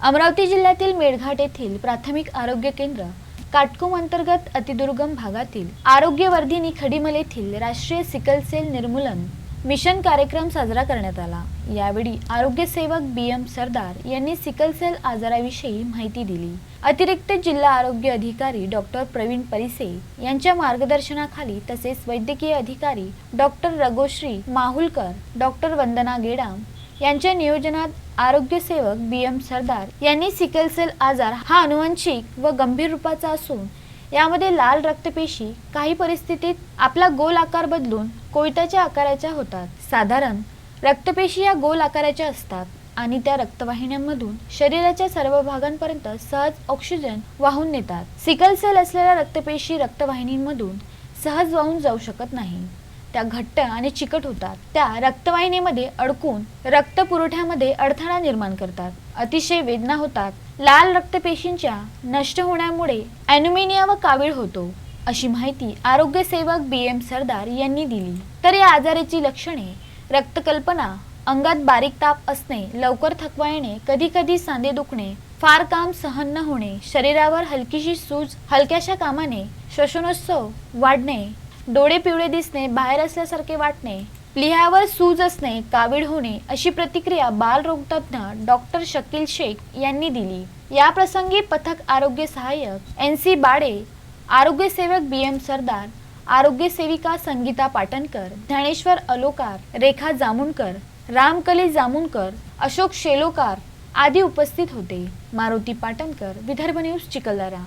अमरावती जिल्ह्यातील मेळघाट येथील प्राथमिक आरोग्य केंद्र काटकोम अंतर्गत अतिदुर्गम भागातील आरोग्यवर्धिनी खडीमल येथील राष्ट्रीय सिकल सेल निर्मूलन मिशन कार्यक्रम साजरा करण्यात आला. यावेळी आरोग्य सेवक बी एम सरदार यांनी सिकल सेल आजाराविषयी माहिती दिली. अतिरिक्त जिल्हा आरोग्य अधिकारी डॉक्टर प्रवीण परिसे यांच्या मार्गदर्शनाखाली तसेच वैद्यकीय अधिकारी डॉक्टर रघोश्री माहुलकर डॉक्टर वंदना गेडाम यांच्या नियोजनात आरोग्य सेवक बी एम सरदार यांनी सिकलसेल आजार हा अनुवंशिक व गंभीर रूपाचा असून यामध्ये लाल रक्तपेशी काही परिस्थितीत आपला गोल आकार बदलून कोयत्याच्या आकाराच्या होतात. साधारण रक्तपेशी या गोल आकाराच्या असतात आणि त्या रक्तवाहिन्यांमधून शरीराच्या सर्व भागांपर्यंत सहज ऑक्सिजन वाहून नेतात. सिकल सेल असलेल्या रक्तपेशी रक्तवाहिनींमधून सहज वाहून जाऊ शकत नाही. त्या घट्ट आणि चिकट होतात. त्या रक्तवाहिनीमध्ये अडकून रक्त पुरवठ्यामध्ये अडथळा निर्माण करतात. अतिशय वेदना होतात. लाल रक्तपेशींच्या नष्ट होण्यामुळे ॲन्युमिनिया व कावीळ होतो अशी माहिती आरोग्य सेवक बी एम सरदार यांनी दिली. तर या आजाराची लक्षणे रक्तकल्पना अंगात बारीक ताप असणे लवकर थकवा येणे कधी कधी सांधे दुखणे फार काम सहन न होणे शरीरावर हलकीशी सूज हलक्याशा कामाने श्वसनोत्सव वाढणे डोळे पिवळे दिसणे बाहेर असल्यासारखे वाटणे लिहावर सूज असणे कावीळ होणे अशी प्रतिक्रिया बालरोगतज्ञ डॉक्टर शकील शेख यांनी दिली. या प्रसंगी पथक आरोग्य सहाय्यक एन सी बाडे आरोग्य सेवक बी एम सरदार आरोग्य सेविका संगीता पाटणकर ज्ञानेश्वर अलोकार रेखा जामुनकर रामकली जामुनकर अशोक शेलोकार आदी उपस्थित होते. मारुती पाटणकर विदर्भ न्यूज चिखलदरा.